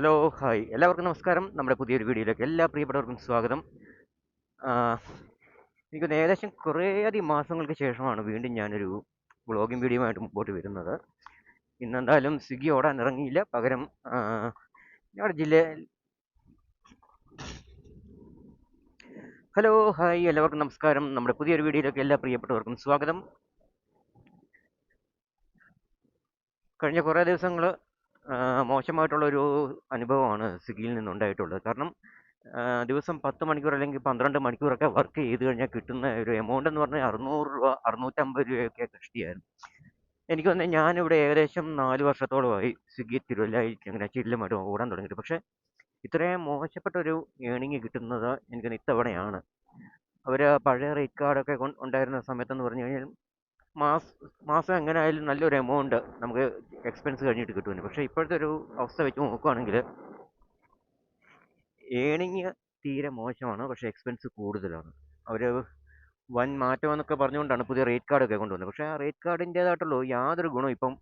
Hello hi എല്ലാവർക്കും നമസ്കാരം. നമ്മുടെ പുതിയൊരു വീഡിയോയിലേക്ക് എല്ലാ പ്രിയപ്പെട്ടവർക്കും സ്വാഗതം. എനിക്ക് ഏകദേശം കുറേയധികം മാസങ്ങൾക്ക് ശേഷമാണ് വീണ്ടും ഞാനൊരു വ്ളോഗിങ് വീഡിയോ ആയിട്ട് മുമ്പോട്ട് വരുന്നത്. ഇന്നെന്തായാലും സ്വിഗ്ഗി ഓടാൻ ഇറങ്ങിയില്ല. പകരം ഞങ്ങളുടെ ജില്ലയിൽ ഹലോ ഹായ് എല്ലാവർക്കും നമസ്കാരം. നമ്മുടെ പുതിയൊരു വീഡിയോയിലേക്ക് എല്ലാ പ്രിയപ്പെട്ടവർക്കും സ്വാഗതം. കഴിഞ്ഞ കുറേ ദിവസങ്ങൾ മോശമായിട്ടുള്ളൊരു അനുഭവമാണ് സ്വിഗ്ഗിയിൽ നിന്നുണ്ടായിട്ടുള്ളത്. കാരണം ദിവസം പത്ത് മണിക്കൂർ അല്ലെങ്കിൽ പന്ത്രണ്ട് മണിക്കൂറൊക്കെ വർക്ക് ചെയ്ത് കഴിഞ്ഞാൽ കിട്ടുന്ന ഒരു എമൗണ്ട് എന്ന് പറഞ്ഞാൽ അറുന്നൂറ് രൂപ അറുന്നൂറ്റമ്പത് രൂപയൊക്കെ കഷ്ടിയായിരുന്നു. എനിക്ക് തന്നെ ഞാനിവിടെ ഏകദേശം നാല് വർഷത്തോളമായി സ്വിഗ്ഗി തിരുവല്ലായി ചില്ലുമായിട്ട് ഓടാൻ തുടങ്ങിയിട്ട്. പക്ഷേ ഇത്രയും മോശപ്പെട്ട ഒരു ഏണിങ് കിട്ടുന്നത് എനിക്ക് ഇത്തവണയാണ്. അവർ പഴയ റേറ്റ് കാർഡൊക്കെ ഉണ്ടായിരുന്ന സമയത്തെന്ന് പറഞ്ഞു കഴിഞ്ഞാൽ മാസ് മാസം എങ്ങനെ ആയാലും നല്ലൊരു എമൗണ്ട് നമുക്ക് എക്സ്പെൻസ് കഴിഞ്ഞിട്ട് കിട്ടുമെന്ന് പക്ഷേ ഇപ്പോഴത്തെ ഒരു അവസ്ഥ വെച്ച് നോക്കുകയാണെങ്കിൽ ഏണിങ് തീരെ മോശമാണ് പക്ഷേ എക്സ്പെൻസ് കൂടുതലാണ്. അവർ വൻ മാറ്റം എന്നൊക്കെ പറഞ്ഞുകൊണ്ടാണ് പുതിയ റേറ്റ് കാർഡൊക്കെ കൊണ്ടുവന്നത്. പക്ഷേ ആ റേറ്റ് കാർഡിന്റേതായിട്ടുള്ള യാതൊരു ഗുണവും ഇപ്പം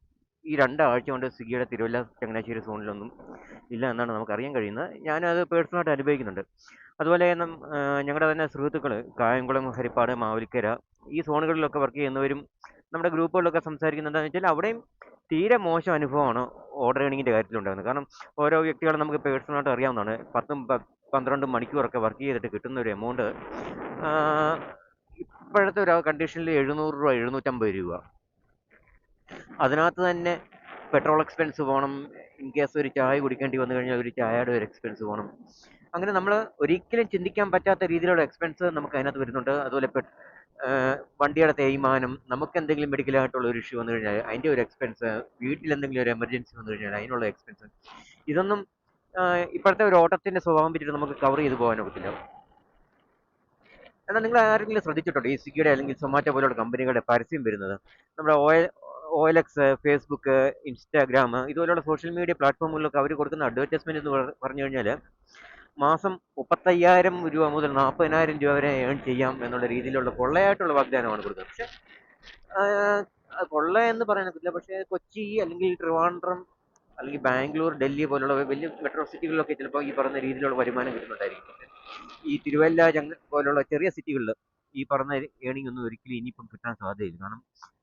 ഈ രണ്ടാഴ്ച കൊണ്ട് സ്വിഗ്ഗിയുടെ തിരുവല്ല ചങ്ങനാശ്ശേരി സോണിലൊന്നും ഇല്ല എന്നാണ് നമുക്ക് അറിയാൻ കഴിയുന്നത്. ഞാനത് പേഴ്സണലായിട്ട് അനുഭവിക്കുന്നുണ്ട്. അതുപോലെ ഞങ്ങളുടെ തന്നെ സുഹൃത്തുക്കൾ കായംകുളം ഹരിപ്പാട് മാവലിക്കര ഈ സോണുകളിലൊക്കെ വർക്ക് ചെയ്യുന്നവരും നമ്മുടെ ഗ്രൂപ്പുകളിലൊക്കെ സംസാരിക്കുന്നത് എന്താണെന്ന് വെച്ചാൽ അവിടെയും തീരെ മോശം അനുഭവമാണ് ഓർഡർ ഏണിങ്ങിന്റെ കാര്യത്തിലുണ്ടാകുന്നത് കാരണം ഓരോ വ്യക്തികളും നമുക്ക് പേഴ്സണലായിട്ട് അറിയാവുന്നതാണ്. പത്തും പന്ത്രണ്ടും മണിക്കൂറൊക്കെ വർക്ക് ചെയ്തിട്ട് കിട്ടുന്ന ഒരു എമൗണ്ട് ഇപ്പോഴത്തെ ഒരു കണ്ടീഷനിൽ എഴുന്നൂറ് രൂപ എഴുന്നൂറ്റമ്പത് രൂപ. അതിനകത്ത് തന്നെ പെട്രോൾ എക്സ്പെൻസ് പോകണം. ഇൻ കേസ് ഒരു ചായ കുടിക്കേണ്ടി വന്നു കഴിഞ്ഞാൽ ഒരു ചായയുടെ ഒരു എക്സ്പെൻസ് പോകണം. അങ്ങനെ നമ്മൾ ഒരിക്കലും ചിന്തിക്കാൻ പറ്റാത്ത രീതിയിലുള്ള എക്സ്പെൻസ് നമുക്ക് അതിനകത്ത് വരുന്നുണ്ട്. അതുപോലെ വണ്ടിയുടെ തേയ്മാനം നമുക്ക് എന്തെങ്കിലും മെഡിക്കലായിട്ടുള്ള ഒരു ഇഷ്യൂ വന്നു കഴിഞ്ഞാൽ അതിന്റെ ഒരു എക്സ്പെൻസ് വീട്ടിൽ എന്തെങ്കിലും ഒരു എമർജൻസി വന്നു കഴിഞ്ഞാൽ അതിനുള്ള എക്സ്പെൻസ് ഇതൊന്നും ഇപ്പോഴത്തെ ഒരു ഓട്ടത്തിന്റെ സ്വഭാവം പറ്റിയിട്ട് നമുക്ക് കവർ ചെയ്ത് പോകാൻ ഒക്കത്തില്ല. എന്നാൽ നിങ്ങൾ ആരെങ്കിലും ശ്രദ്ധിച്ചിട്ടുണ്ടോ? ഈ സ്വിഗ്ഗിയുടെ അല്ലെങ്കിൽ സൊമാറ്റോ പോലുള്ള കമ്പനികളുടെ പരസ്യം വരുന്നത്? നമ്മുടെ ഓയിൽ ഓയിലക്സ് ഫേസ്ബുക്ക് ഇൻസ്റ്റാഗ്രാം ഇതുപോലുള്ള സോഷ്യൽ മീഡിയ പ്ലാറ്റ്ഫോമുകളിലൊക്കെ അവർ കൊടുക്കുന്ന അഡ്വർടൈസ്മെന്റ് എന്ന് പറ- പറഞ്ഞു കഴിഞ്ഞാൽ മാസം മുപ്പത്തയ്യായിരം രൂപ മുതൽ നാൽപ്പതിനായിരം രൂപ വരെ ഏൺ ചെയ്യാം എന്നുള്ള രീതിയിലുള്ള കൊള്ളയായിട്ടുള്ള വാഗ്ദാനമാണ് കൊടുക്കുന്നത് പക്ഷെ കൊള്ള എന്ന് പറയാൻ പറ്റില്ല പക്ഷേ കൊച്ചി അല്ലെങ്കിൽ ട്രിവാൻഡ്രം അല്ലെങ്കിൽ ബാംഗ്ലൂർ ഡൽഹി പോലുള്ള വലിയ മെട്രോ സിറ്റികളിലൊക്കെ ചിലപ്പോൾ ഈ പറഞ്ഞ രീതിയിലുള്ള വരുമാനം കിട്ടുന്നുണ്ടായിരിക്കും. ഈ തിരുവല്ല പോലുള്ള ചെറിയ സിറ്റികളിൽ ഈ പറഞ്ഞ ഏണിംഗ് ഒന്നും ഒരിക്കലും ഇനിയിപ്പം കിട്ടാൻ സാധ്യതയില്ല. കാരണം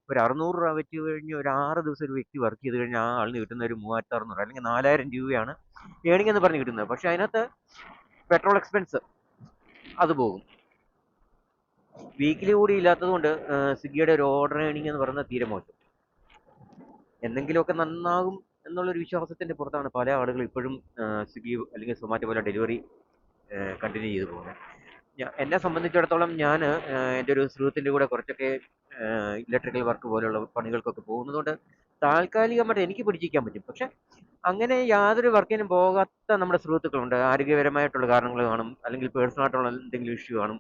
ഒരു അറുന്നൂറ് രൂപ വെച്ച് കഴിഞ്ഞ് ഒരു ആറ് ദിവസം ഒരു വ്യക്തി വർക്ക് ചെയ്ത് കഴിഞ്ഞാൽ ആ ആളിന് കിട്ടുന്ന ഒരു മൂവായിരത്തി അറുന്നൂറ് അല്ലെങ്കിൽ നാലായിരം രൂപയാണ് ഏണിംഗ് എന്ന് പറഞ്ഞ് കിട്ടുന്നത്. പക്ഷെ അതിനകത്ത് പെട്രോൾ എക്സ്പെൻസ് അത് പോകും. വീക്കിലി കൂടി ഇല്ലാത്തതുകൊണ്ട് സ്വിഗ്ഗിയുടെ ഒരു ഓർഡർ ഏണിംഗ് എന്ന് പറയുന്നത് തീരെ മോശം. എന്തെങ്കിലുമൊക്കെ നന്നാകും എന്നുള്ളൊരു വിശ്വാസത്തിന്റെ പുറത്താണ് പല ആളുകളും ഇപ്പോഴും സ്വിഗ്ഗി അല്ലെങ്കിൽ സൊമാറ്റോ പോലെ ഡെലിവറി കണ്ടിന്യൂ ചെയ്തു പോകുന്നത്. എന്നെ സംബന്ധിച്ചിടത്തോളം ഞാൻ എന്റെ ഒരു സുഹൃത്തിന്റെ കൂടെ കുറച്ചൊക്കെ ഇലക്ട്രിക്കൽ വർക്ക് പോലുള്ള പണികൾക്കൊക്കെ പോകുന്നതുകൊണ്ട് താൽക്കാലികമായിട്ട് എനിക്ക് പിടിച്ചിരിക്കാൻ പറ്റും. പക്ഷെ അങ്ങനെ യാതൊരു വർക്കിനും പോകാത്ത നമ്മുടെ സുഹൃത്തുക്കളുണ്ട്. ആരോഗ്യപരമായിട്ടുള്ള കാരണങ്ങൾ കാണും. അല്ലെങ്കിൽ പേഴ്സണലായിട്ടുള്ള എന്തെങ്കിലും ഇഷ്യൂ കാണും.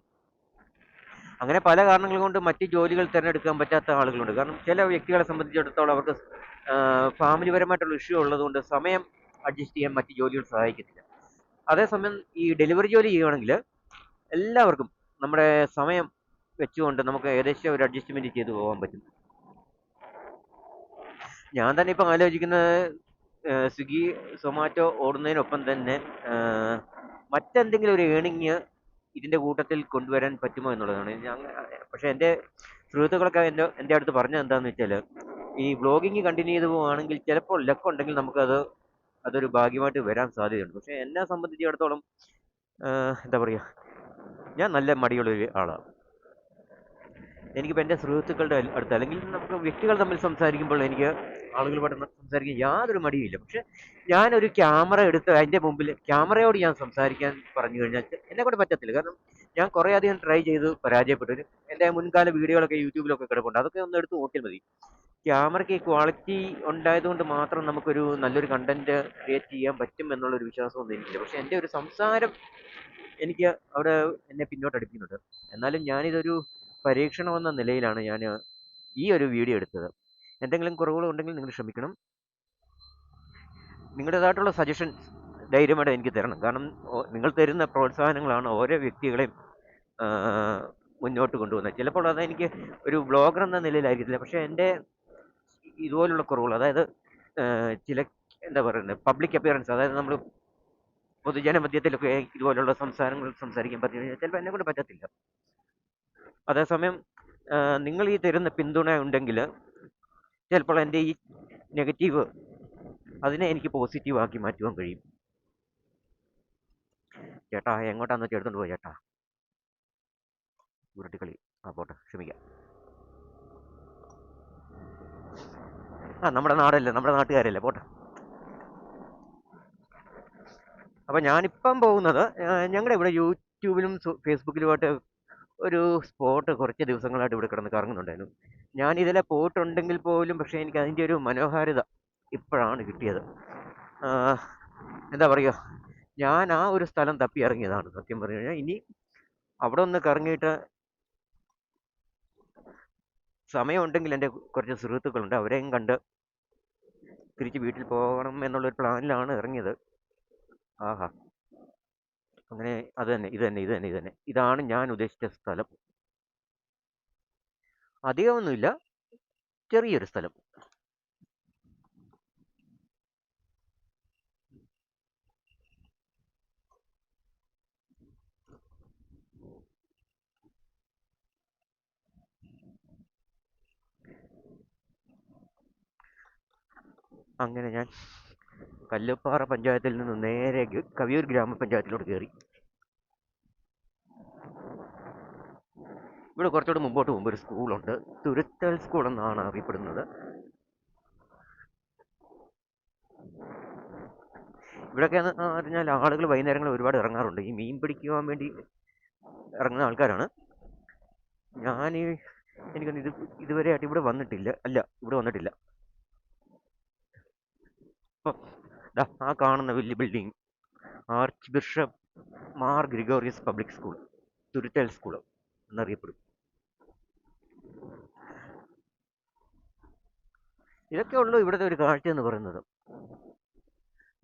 അങ്ങനെ പല കാരണങ്ങൾ കൊണ്ട് മറ്റ് ജോലികൾ തിരഞ്ഞെടുക്കാൻ പറ്റാത്ത ആളുകളുണ്ട്. കാരണം ചില വ്യക്തികളെ സംബന്ധിച്ചിടത്തോളം അവർക്ക് ഫാമിലി പരമായിട്ടുള്ള ഇഷ്യൂ ഉള്ളതുകൊണ്ട് സമയം അഡ്ജസ്റ്റ് ചെയ്യാൻ മറ്റ് ജോലികൾ സഹായിക്കത്തില്ല. അതേസമയം ഈ ഡെലിവറി ജോലി ചെയ്യുകയാണെങ്കിൽ എല്ലാവർക്കും നമ്മുടെ സമയം വെച്ചുകൊണ്ട് നമുക്ക് ഏകദേശം ഒരു അഡ്ജസ്റ്റ്മെന്റ് ചെയ്തു പോകാൻ പറ്റും. ഞാൻ തന്നെ ഇപ്പം ആലോചിക്കുന്നത് സ്വിഗ്ഗി സൊമാറ്റോ ഓടുന്നതിനൊപ്പം തന്നെ മറ്റെന്തെങ്കിലും ഒരു ഏണിങ് ഇതിന്റെ കൂട്ടത്തിൽ കൊണ്ടുവരാൻ പറ്റുമോ എന്നുള്ളതാണ്. ഞാൻ പക്ഷെ എന്റെ സുഹൃത്തുക്കളൊക്കെ എന്റെ എന്റെ അടുത്ത് പറഞ്ഞത് എന്താണെന്ന് വെച്ചാൽ ഈ വ്ളോഗിങ് കണ്ടിന്യൂ ചെയ്ത് പോവുകയാണെങ്കിൽ ചിലപ്പോൾ ലക്ക് ഉണ്ടെങ്കിൽ നമുക്കത് അതൊരു ഭാഗ്യമായിട്ട് വരാൻ സാധ്യതയുണ്ട്. പക്ഷേ എന്നെ സംബന്ധിച്ചിടത്തോളം എന്താ പറയുക ഞാൻ നല്ല മടിയുള്ളൊരു ആളാണ് എനിക്കിപ്പോൾ എന്റെ സുഹൃത്തുക്കളുടെ അടുത്ത് അല്ലെങ്കിൽ നമുക്ക് വ്യക്തികൾ തമ്മിൽ സംസാരിക്കുമ്പോൾ എനിക്ക് ആളുകളുമായിട്ട് സംസാരിക്കാൻ യാതൊരു മടിയുമില്ല. പക്ഷെ ഞാനൊരു ക്യാമറ എടുത്ത് അതിന്റെ മുമ്പിൽ ക്യാമറയോട് ഞാൻ സംസാരിക്കാൻ പറഞ്ഞു കഴിഞ്ഞാൽ എന്നെ കൊണ്ട് പറ്റത്തില്ല. കാരണം ഞാൻ കുറേ അധികം ട്രൈ ചെയ്ത് പരാജയപ്പെട്ടു. എന്റെ മുൻകാല വീഡിയോകളൊക്കെ യൂട്യൂബിലൊക്കെ കിടപ്പുണ്ട്. അതൊക്കെ ഒന്ന് എടുത്ത് നോക്കിയാൽ മതി. ക്യാമറയ്ക്ക് ക്വാളിറ്റി ഉണ്ടായതുകൊണ്ട് മാത്രം നമുക്കൊരു നല്ലൊരു കണ്ടന്റ് ക്രിയേറ്റ് ചെയ്യാൻ പറ്റും എന്നുള്ളൊരു വിശ്വാസമൊന്നും എനിക്കില്ല. പക്ഷെ എന്റെ ഒരു സംസാരം എനിക്ക് അവിടെ എന്നെ പിന്നോട്ട് അടുപ്പിക്കുന്നുണ്ട്. എന്നാലും ഞാനിതൊരു പരീക്ഷണം എന്ന നിലയിലാണ് ഞാൻ ഈ ഒരു വീഡിയോ എടുത്തത്. എന്തെങ്കിലും കുറവുകൾ ഉണ്ടെങ്കിൽ നിങ്ങൾ ക്ഷമിക്കണം. നിങ്ങളുടേതായിട്ടുള്ള സജഷൻസ് ധൈര്യമായിട്ട് എനിക്ക് തരണം. കാരണം നിങ്ങൾ തരുന്ന പ്രോത്സാഹനങ്ങളാണ് ഓരോ വ്യക്തികളെയും മുന്നോട്ട് കൊണ്ടുപോകുന്നത്. ചിലപ്പോൾ അത് എനിക്ക് ഒരു ബ്ലോഗർ എന്ന നിലയിലായിരിക്കില്ല പക്ഷേ എന്റെ ഇതുപോലുള്ള കുറവുകൾ അതായത് ചില എന്താ പറയുന്നത് പബ്ലിക് അപ്പിയറൻസ് അതായത് നമ്മൾ പൊതുജന മധ്യത്തിലൊക്കെ ഇതുപോലുള്ള സംസാരങ്ങൾ സംസാരിക്കാൻ പറഞ്ഞു ചിലപ്പോൾ എന്നെ കൊണ്ട് പറ്റത്തില്ല. അതേസമയം നിങ്ങൾ ഈ തരുന്ന പിന്തുണ ഉണ്ടെങ്കിൽ ചിലപ്പോൾ എന്റെ ഈ നെഗറ്റീവ് അതിനെ എനിക്ക് പോസിറ്റീവ് ആക്കി മാറ്റുവാൻ കഴിയും. ചേട്ടാ എങ്ങോട്ടാന്ന് വെച്ചാൽ എടുത്തോണ്ട് പോയി ചേട്ടാ. ഉരുട്ടിക്കളി ആ പോട്ടെ ക്ഷമിക്കാം. ആ നമ്മുടെ നാടല്ലേ നമ്മുടെ നാട്ടുകാരല്ലേ പോട്ടെ. അപ്പൊ ഞാനിപ്പം പോകുന്നത് ഞങ്ങളുടെ ഇവിടെ യൂട്യൂബിലും ഫേസ്ബുക്കിലുമായിട്ട് ഒരു സ്പോട്ട് കുറച്ച് ദിവസങ്ങളായിട്ട് ഇവിടെ കിടന്ന് കറങ്ങുന്നുണ്ടായിരുന്നു. ഞാൻ ഇതിലെ പോയിട്ടുണ്ടെങ്കിൽ പോലും പക്ഷേ എനിക്ക് അതിന്റെ ഒരു മനോഹാരിത ഇപ്പോഴാണ് കിട്ടിയത്. എന്താ പറയുക? ഞാൻ ആ ഒരു സ്ഥലം തപ്പി ഇറങ്ങിയതാണ് സത്യം പറഞ്ഞു കഴിഞ്ഞാൽ. ഇനി അവിടെ ഒന്ന് കറങ്ങിയിട്ട് സമയമുണ്ടെങ്കിൽ എന്റെ കുറച്ച് സുഹൃത്തുക്കളുണ്ട്. അവരെയും കണ്ട് തിരിച്ച് വീട്ടിൽ പോകണം എന്നുള്ളൊരു പ്ലാനിലാണ് ഇറങ്ങിയത്. ആഹാ. അങ്ങനെ അത് തന്നെ ഇത് തന്നെ ഇത് തന്നെ ഇത് തന്നെ. ഇതാണ് ഞാൻ ഉദ്ദേശിച്ച സ്ഥലം. അധികമൊന്നുമില്ല. ചെറിയൊരു സ്ഥലം. അങ്ങനെ ഞാൻ കല്ലുപ്പാറ പഞ്ചായത്തിൽ നിന്ന് നേരെ കവിയൂർ ഗ്രാമപഞ്ചായത്തിലോട്ട് കയറി ഇവിടെ കുറച്ചുകൂടെ മുമ്പോട്ട് മുമ്പ് ഒരു സ്കൂളുണ്ട്. തുരുത്തൽ സ്കൂൾ എന്നാണ് അറിയപ്പെടുന്നത്. ഇവിടെയൊക്കെ എന്ന് പറഞ്ഞാൽ ആളുകൾ വൈകുന്നേരങ്ങളിൽ ഒരുപാട് ഇറങ്ങാറുണ്ട്. ഈ മീൻ പിടിക്കുവാൻ വേണ്ടി ഇറങ്ങുന്ന ആൾക്കാരാണ്. ഞാൻ എനിക്ക് ഇത് ഇതുവരെയായിട്ട് ഇവിടെ വന്നിട്ടില്ല. അല്ല ഇവിടെ വന്നിട്ടില്ല. ആ കാണുന്ന വലിയ building arch bishop Mar Gregorios public school Thuruthal school എന്നറിയപ്പെടും. ഇതൊക്കെ ഉള്ളൂ ഇവിടുത്തെ ഒരു കാഴ്ച എന്ന് പറയുന്നത്.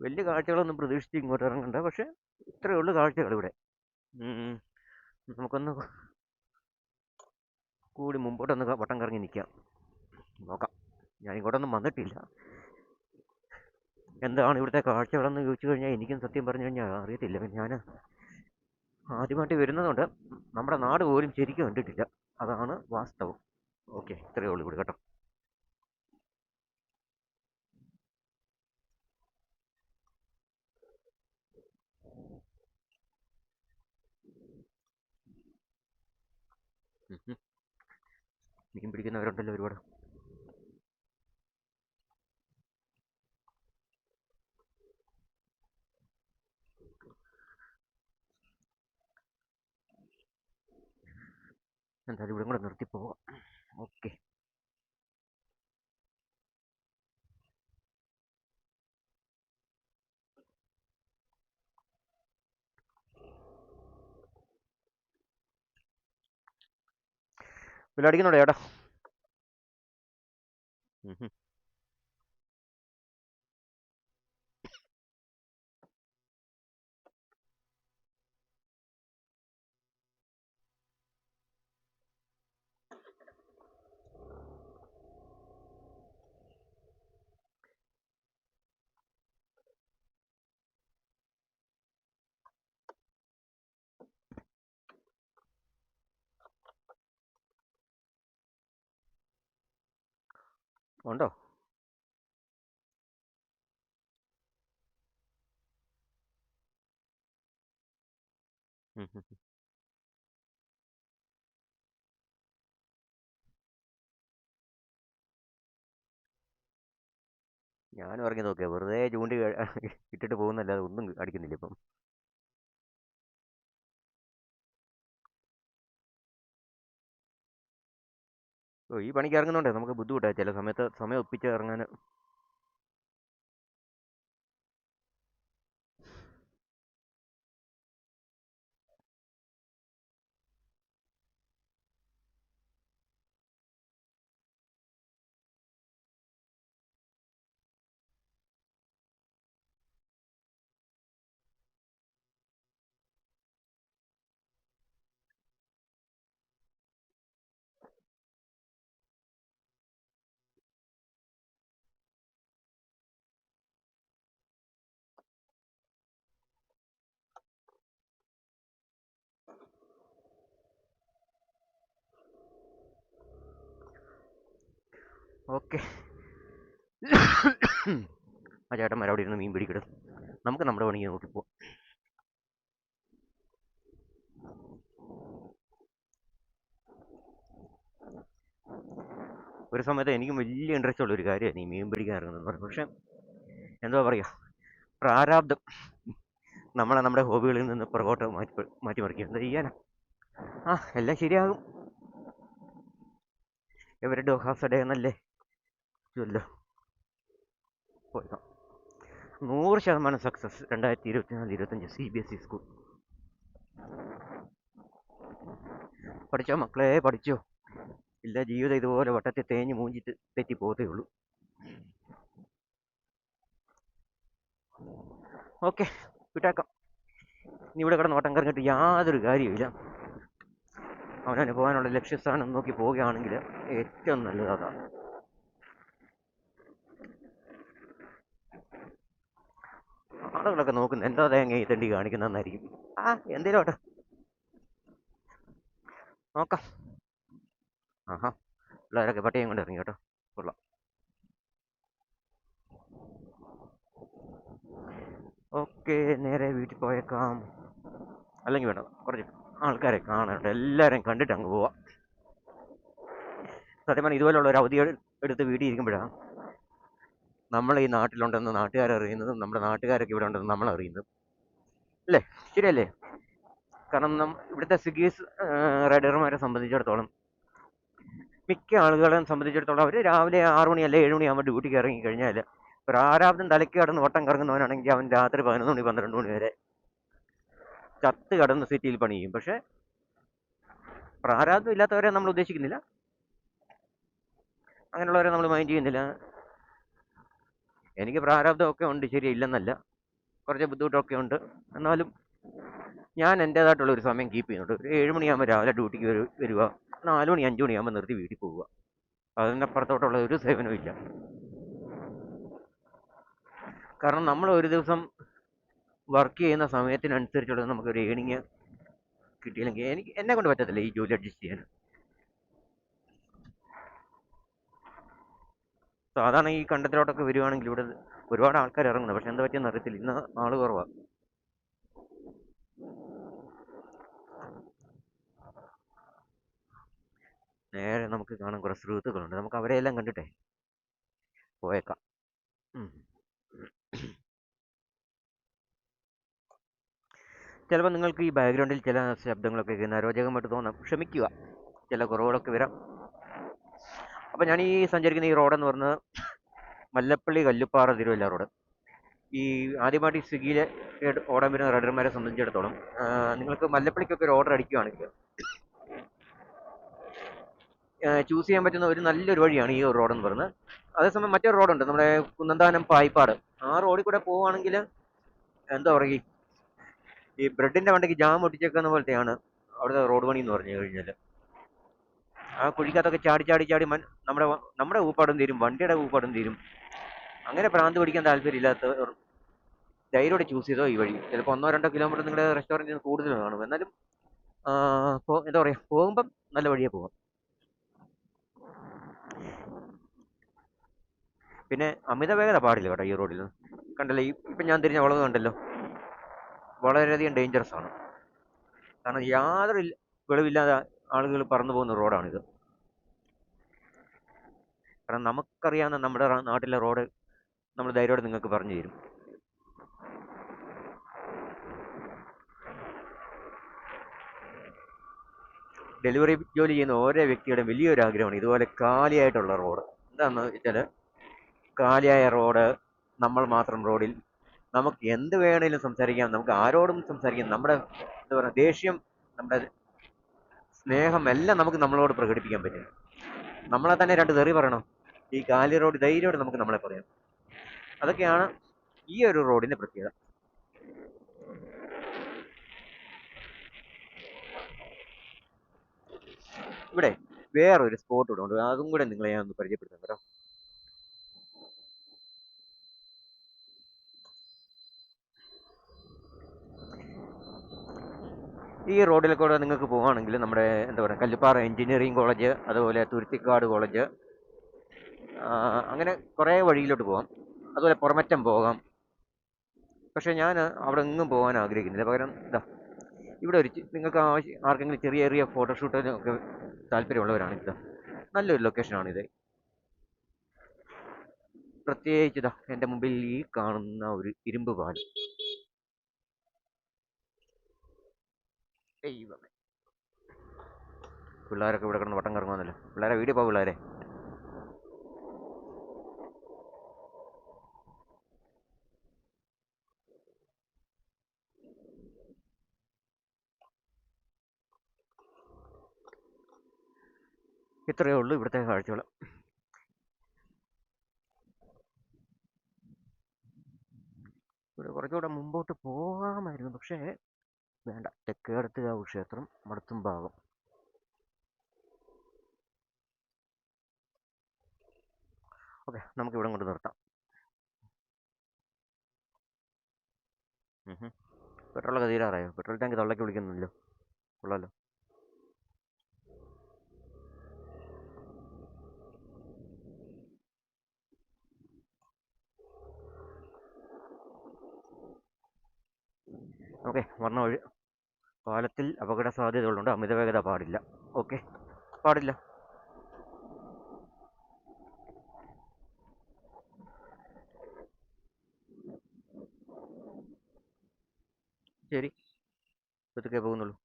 വലിയ കാഴ്ചകളൊന്നും പ്രതീക്ഷിച്ച് ഇങ്ങോട്ട് ഇറങ്ങണ്ട പക്ഷെ ഇത്രയേ ഉള്ളൂ കാഴ്ചകൾ ഇവിടെ. നമുക്കൊന്ന് കൂടി മുമ്പോട്ടൊന്ന് വട്ടം കറങ്ങി നിൽക്കാം നോക്കാം. ഞാൻ ഇങ്ങോട്ടൊന്നും വന്നിട്ടില്ല. എന്താണ് ഇവിടുത്തെ കാഴ്ചകളെന്ന് ചോദിച്ചു കഴിഞ്ഞാൽ എനിക്കും സത്യം പറഞ്ഞു കഴിഞ്ഞാൽ അറിയത്തില്ല. പിന്നെ ഞാൻ ആദ്യമായിട്ട് വരുന്നതുകൊണ്ട് നമ്മുടെ നാട് പോലും ശരിക്കും കണ്ടിട്ടില്ല. അതാണ് വാസ്തവം. ഓക്കെ ഇത്രയേ ഉള്ളൂ ഇവിടെ കേട്ടോ. മീൻ പിടിക്കുന്നവരുണ്ടല്ലോ ഒരുപാട്. എന്തായാലും ഇവിടെ കൂടെ നിർത്തി പോവാം. ഓക്കെ. വിലടിക്കുന്നുണ്ടോ ചേട്ടാ? ഉണ്ടോ? ഞാനും ഇറങ്ങി നോക്കിയാ. വെറുതെ ചൂണ്ടി ഇട്ടിട്ട് പോകുന്നല്ലാതെ ഒന്നും അടിക്കുന്നില്ല ഇപ്പം. ഓ ഈ പണിക്ക് ഇറങ്ങുന്നുണ്ടേ നമുക്ക് ബുദ്ധിമുട്ടാണ് ചില സമയത്ത് സമയം ഒപ്പിച്ച് ഇറങ്ങാൻ ഓക്കെ. ആ ചേട്ടന്മാർ അവിടെ ഇരുന്ന് മീൻ പിടിക്കട്ടെ. നമുക്ക് നമ്മുടെ പണിക്ക് നോക്കി പോവാം ഒരു സമയത്ത് എനിക്കും വലിയ ഇൻട്രസ്റ്റ് ഉള്ള ഒരു കാര്യമാണ് ഈ മീൻ പിടിക്കാൻ ഇറങ്ങുന്നത് പറഞ്ഞു പക്ഷെ എന്തുവാ പറയുക പ്രാരാബ്ദം. നമ്മളെ നമ്മുടെ ഹോബികളിൽ നിന്ന് പുറകോട്ട് മാറ്റി മാറ്റിമറിക്കുക എന്താ ചെയ്യാനാ? ആ എല്ലാം ശരിയാകും. എവരുടെ ഡേ എന്നല്ലേ? ചൊല്ലോ പോയിക്കാം. നൂറ് ശതമാനം സക്സസ് രണ്ടായിരത്തി ഇരുപത്തിനാല് ഇരുപത്തഞ്ച് C B S E school പഠിച്ചോ മക്കളെ? പഠിച്ചോ? ഇല്ല ജീവിതം ഇതുപോലെ വട്ടത്തിൽ തേഞ്ഞ് മൂഞ്ചിട്ട് തെറ്റി പോകത്തേ ഉള്ളൂ. ഓക്കെ വിട്ടേക്കാം. ഇനി ഇവിടെ കിടന്ന് വട്ടം കറങ്ങിട്ട് യാതൊരു കാര്യമില്ല അവനവന് പോകാനുള്ള ലക്ഷ്യസ്ഥാനം നോക്കി പോവുകയാണെങ്കിൽ ഏറ്റവും നല്ലത് അതാണ്. ആളുകളൊക്കെ നോക്കുന്നത് എന്തോ തേങ്ങ ഈ തണ്ടി കാണിക്കുന്നതെന്നായിരിക്കും ആ എന്തേലും ആട്ടെ നോക്കാം. ആഹാ. പിള്ളേരൊക്കെ പട്ടിയും കൊണ്ട് ഇറങ്ങി കേട്ടോ. കൊള്ളാം. ഓക്കെ നേരെ വീട്ടിൽ പോയേക്കാം. അല്ലെങ്കിൽ വേണ്ട കുറച്ച് ആൾക്കാരെ കാണാനുണ്ട്. എല്ലാവരെയും കണ്ടിട്ട് അങ്ങ് പോവാം. സത്യം പറഞ്ഞാൽ ഇതുപോലുള്ള ഒരു അവധി എടുത്ത് വീട്ടിൽ ഇരിക്കുമ്പോഴാണ് നമ്മൾ ഈ നാട്ടിലുണ്ടെന്ന് നാട്ടുകാരറിയുന്നതും നമ്മുടെ നാട്ടുകാരൊക്കെ ഇവിടെ ഉണ്ടെന്ന് നമ്മൾ അറിയുന്നതും. അല്ലേ? ശരിയല്ലേ? കാരണം നം ഇവിടുത്തെ സിഗീസ് റൈഡർമാരെ സംബന്ധിച്ചിടത്തോളം മിക്ക ആളുകളെ സംബന്ധിച്ചിടത്തോളം അവർ രാവിലെ ആറ് മണി അല്ലെ ഏഴ് മണിയാകുമ്പോൾ ഡ്യൂട്ടിക്ക് ഇറങ്ങി കഴിഞ്ഞാൽ പ്രാരാബ്ദം തലയ്ക്ക് കടന്ന് വട്ടം കറങ്ങുന്നവനാണെങ്കിൽ അവൻ രാത്രി പതിനൊന്ന് മണി പന്ത്രണ്ട് മണി വരെ ചത്ത് കടന്ന് സിറ്റിയിൽ പണി ചെയ്യും. പക്ഷെ പ്രാരാബ്ദം ഇല്ലാത്തവരെ നമ്മൾ ഉദ്ദേശിക്കുന്നില്ല. അങ്ങനെയുള്ളവരെ നമ്മൾ മൈൻഡ് ചെയ്യുന്നില്ല. എനിക്ക് പ്രാരാബ്ദമൊക്കെ ഉണ്ട് ശരി ഇല്ലെന്നല്ല കുറച്ച് ബുദ്ധിമുട്ടൊക്കെ ഉണ്ട്. എന്നാലും ഞാൻ എന്റേതായിട്ടുള്ള ഒരു സമയം കീപ്പ് ചെയ്യുന്നുണ്ട്. ഒരു ഏഴ് മണിയാകുമ്പോൾ രാവിലെ ഡ്യൂട്ടിക്ക് വരു വരിക നാല് മണി അഞ്ച് മണിയാകുമ്പോൾ നിർത്തി വീട്ടിൽ പോവുക അതിനപ്പുറത്തോട്ടുള്ള ഒരു സേവനവും ഇല്ല. കാരണം നമ്മൾ ഒരു ദിവസം വർക്ക് ചെയ്യുന്ന സമയത്തിനനുസരിച്ചുള്ള നമുക്കൊരു ഏണിങ് കിട്ടിയില്ലെങ്കിൽ എനിക്ക് എന്നെ കൊണ്ട് പറ്റത്തില്ല ഈ ജോലി അഡ്ജസ്റ്റ് ചെയ്യാൻ. സാധാരണ ഈ കണ്ടത്തിലോട്ടൊക്കെ വരുവാണെങ്കിൽ ഇവിടെ ഒരുപാട് ആൾക്കാർ ഇറങ്ങുന്നത് പക്ഷെ എന്താ പറ്റിയെന്ന് അറിയത്തില്ല. ഇന്ന് ആൾ കുറവാണ് നേരെ നമുക്ക് കാണാൻ കുറേ സുഹൃത്തുക്കളുണ്ട്. നമുക്ക് അവരെ എല്ലാം കണ്ടിട്ടേ? പോയേക്കാം. ചിലപ്പോൾ നിങ്ങൾക്ക് ഈ ബാക്ക്ഗ്രൗണ്ടിൽ ചില ശബ്ദങ്ങളൊക്കെ അരോചകമായിട്ട് തോന്നാം. ക്ഷമിക്കുക. ചില കുറവുകളൊക്കെ വരാം. അപ്പോൾ ഞാൻ ഈ സഞ്ചരിക്കുന്ന ഈ റോഡെന്ന് പറഞ്ഞത് മല്ലപ്പള്ളി കല്ലുപ്പാറ തിരുവല്ല റോഡ്. ഈ ആദ്യമായിട്ട് ഈ സ്വിഗ്ഗിയിൽ ഓടാൻ വരുന്ന റൈഡർമാരെ സംബന്ധിച്ചിടത്തോളം നിങ്ങൾക്ക് മല്ലപ്പള്ളിക്കൊക്കെ ഒരു ഓർഡർ അടിക്കുകയാണെങ്കിൽ ചൂസ് ചെയ്യാൻ പറ്റുന്ന ഒരു നല്ലൊരു വഴിയാണ് ഈ ഒരു റോഡെന്ന് പറയുന്നത് അതേസമയം മറ്റൊരു റോഡുണ്ട് നമ്മുടെ കുന്നന്താനം പായിപ്പാട് ആ റോഡിൽ കൂടെ പോവുകയാണെങ്കിൽ എന്താ പറയുക ഈ ബ്രെഡിന്റെ വണ്ടിക്ക് ജാം ഒട്ടിച്ചേക്കുന്ന പോലത്തെയാണ് അവിടുത്തെ റോഡ് പണി എന്ന് പറഞ്ഞു കഴിഞ്ഞാൽ ആ കുഴിക്കകത്തൊക്കെ ചാടി ചാടി ചാടി നമ്മുടെ നമ്മുടെ ഊപ്പാടും തീരും വണ്ടിയുടെ ഊപ്പാടും തീരും. അങ്ങനെ പ്രാന്ത് പിടിക്കാൻ താല്പര്യമില്ലാത്തവർ ധൈര്യയോടെ ചൂസ് ചെയ്തോ ഈ വഴി. ചിലപ്പോൾ ഒന്നോ രണ്ടോ കിലോമീറ്റർ നിങ്ങളുടെ റെസ്റ്റോറന്റിൽ നിന്ന് കൂടുതൽ കാണും. എന്നാലും എന്താ പറയുക പോകുമ്പം നല്ല വഴിയേ പോകാം പിന്നെ അമിത വേഗത പാടില്ല കേട്ടോ ഈ റോഡിൽ കണ്ടല്ലോ ഈ ഇപ്പം ഞാൻ തിരിഞ്ഞ വളവ് കണ്ടല്ലോ? വളരെയധികം ഡേഞ്ചറസ് ആണ്. കാരണം യാതൊരു വെളിവില്ലാതെ ആളുകൾ പറന്നു പോകുന്ന റോഡാണിത്. കാരണം നമുക്കറിയാവുന്ന നമ്മുടെ നാട്ടിലെ റോഡ് നമ്മൾ ധൈര്യമായിട്ട് നിങ്ങൾക്ക് പറഞ്ഞു തരും. ഡെലിവറി ജോലി ചെയ്യുന്ന ഓരോ വ്യക്തിയുടെയും വലിയൊരു ആഗ്രഹമാണ് ഇതുപോലെ കാലിയായിട്ടുള്ള റോഡ്. എന്താണെന്ന് വെച്ചാൽ കാലിയായ റോഡ് നമ്മൾ മാത്രം റോഡിൽ നമുക്ക് എന്ത് വേണേലും സംസാരിക്കാം. നമുക്ക് ആരോടും സംസാരിക്കാം. നമ്മുടെ എന്താ പറയുക ദേഷ്യം നമ്മുടെ സ്നേഹം എല്ലാം നമുക്ക് നമ്മളോട് പ്രകടിപ്പിക്കാൻ പറ്റും. നമ്മളെ തന്നെ രണ്ട് തെറി പറയണം. ഈ കാലി റോഡ് ധൈര്യമായിട്ട് നമുക്ക് നമ്മളെ പറയാം. അതൊക്കെയാണ് ഈ ഒരു റോഡിന്റെ പ്രത്യേകത. ഇവിടെ വേറൊരു സ്പോട്ട് ഇവിടെ ഉണ്ട്. അതും കൂടെ നിങ്ങളെ ഞാൻ ഒന്ന് പരിചയപ്പെടുത്താം കേട്ടോ. ഈ റോഡിൽ കൂടെ നിങ്ങൾക്ക് പോവുകയാണെങ്കിൽ നമ്മുടെ എന്താ പറയുക കല്ലുപ്പാറ എഞ്ചിനീയറിംഗ് കോളേജ് അതുപോലെ തുരുത്തിക്കാട് കോളേജ് അങ്ങനെ കുറേ വഴിയിലോട്ട് പോകാം അതുപോലെ പുറമറ്റം പോകാം. പക്ഷേ ഞാൻ അവിടെ ഇങ്ങും പോകാൻ ആഗ്രഹിക്കുന്നില്ല. പകരം ഇതാ ഇവിടെ ഒരു നിങ്ങൾക്ക് ആവശ്യം ആർക്കെങ്കിലും ചെറിയ ചെറിയ ഫോട്ടോഷൂട്ടിനൊക്കെ താല്പര്യമുള്ളവരാണ് ഇതാ നല്ലൊരു ലൊക്കേഷനാണിത് പ്രത്യേകിച്ച് ഇതാ എന്റെ മുമ്പിൽ ഈ കാണുന്ന ഒരു ഇരുമ്പ് പാലം. പിള്ളേരൊക്കെ ഇവിടെ കിടന്ന് വട്ടം കറങ്ങുന്നല്ലോ പിള്ളേരെ വീഡിയോ പോ പിള്ളേരെ. ഇത്രയേ ഉള്ളൂ ഇവിടുത്തെ കാഴ്ചകൾ. ഇവിടെ കുറച്ചുകൂടെ മുമ്പോട്ട് പോകാമായിരുന്നു. പക്ഷേ വേണ്ട. തെക്കേടത്തുകാവ് ക്ഷേത്രം മടത്തും ഭാഗം ഓക്കെ നമുക്ക് ഇവിടെ കൊണ്ട് നിർത്താം. പെട്രോളൊക്കെ തീരാറായോ? പെട്രോൾ ടാങ്ക് തള്ളക്കി വിളിക്കുന്നില്ലോ ഉള്ളല്ലോ ഓക്കെ വന്ന വഴി പാലത്തിൽ അപകട സാധ്യതകളുണ്ട് അമിത വേഗത പാടില്ല. ഓക്കെ. പാടില്ല. ശരി. ഇപ്പത്തേക്കേ പോകുന്നുള്ളൂ.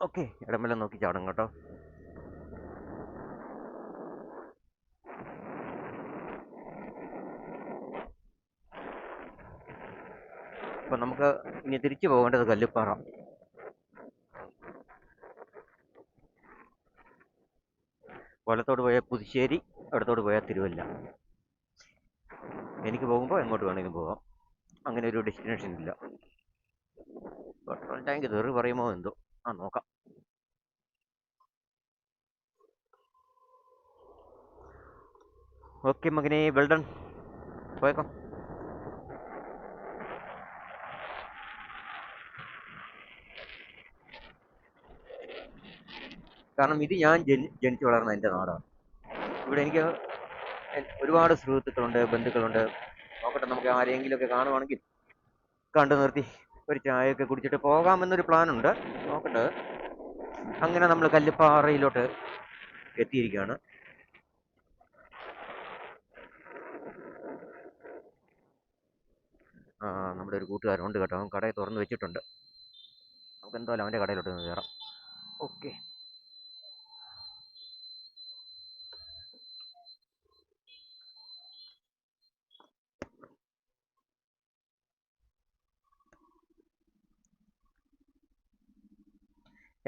ഓക്കെ. ഇടമെല്ലാം നോക്കി ചാടും കേട്ടോ. അപ്പൊ നമുക്ക് ഇനി തിരിച്ചു പോകേണ്ടത് കല്ലുപ്പാറ. വലത്തോട് പോയാൽ പുതുശ്ശേരി ഇടത്തോട് പോയാൽ തിരുവല്ല. എനിക്ക് പോകുമ്പോൾ എങ്ങോട്ട് വേണമെങ്കിലും പോകാം അങ്ങനെ ഒരു ഡെസ്റ്റിനേഷൻ ഇല്ല. പെട്രോൾ ടാങ്ക് തെറി പറയുമോ എന്തോ? ആ നോക്കാം. ഓക്കെ മകനെ വെൽഡൺ പോയേക്കാം. കാരണം ഇത് ഞാൻ ജനി ജനിച്ചു വളർന്ന എന്റെ നാടാണ്. ഇവിടെ എനിക്ക് ഒരുപാട് സുഹൃത്തുക്കളുണ്ട് ബന്ധുക്കളുണ്ട്. നോക്കട്ടെ നമുക്ക് ആരെങ്കിലുമൊക്കെ കാണുവാണെങ്കിൽ കണ്ടു നിർത്തി ഒരു ചായയൊക്കെ കുടിച്ചിട്ട് പോകാമെന്നൊരു പ്ലാനുണ്ട്. നോക്കട്ടെ. അങ്ങനെ നമ്മൾ കല്ലുപ്പാറയിലോട്ട് എത്തിയിരിക്കുകയാണ്. ആ നമ്മുടെ ഒരു കൂട്ടുകാരുണ്ട് കേട്ടോ. അവൻ കടയിൽ തുറന്ന് വെച്ചിട്ടുണ്ട്. നമുക്ക് എന്തായാലും അവന്റെ കടയിലോട്ട് കയറാം. ഓക്കെ.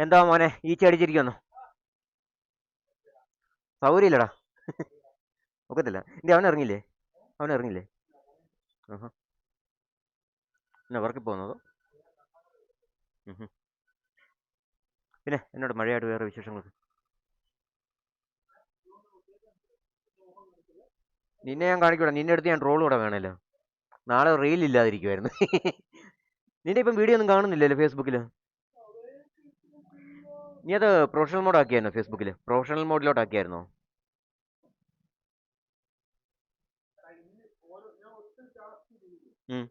എന്താ മോനെ ഈ അടിച്ചിരിക്കുന്നു സൗകര്യമില്ലടാ. ഒക്കത്തില്ല. ഇനി അവൻ ഇറങ്ങില്ലേ? അവൻ ഇറങ്ങില്ലേ? എന്നാ വർക്കിൽ പോകുന്നതോ പിന്നെ എന്നോട് മഴയായിട്ട് വേറെ വിശേഷങ്ങളൊക്കെ? നിന്നെ ഞാൻ കാണിക്കൂടാ. നിന്നെ അടുത്ത് ഞാൻ ട്രോൾ കൂടെ വേണമല്ലോ നാളെ റീൽ ഇല്ലാതിരിക്കുമായിരുന്നു നിന്റെ ഇപ്പം വീഡിയോ ഒന്നും കാണുന്നില്ലല്ലോ ഫേസ്ബുക്കിൽ നീ അത് പ്രൊഫഷണൽ മോഡ് ആക്കിയായിരുന്നോ ഫേസ്ബുക്കിൽ പ്രൊഫഷണൽ മോഡിലോട്ട് ആക്കിയായിരുന്നോ ഉം.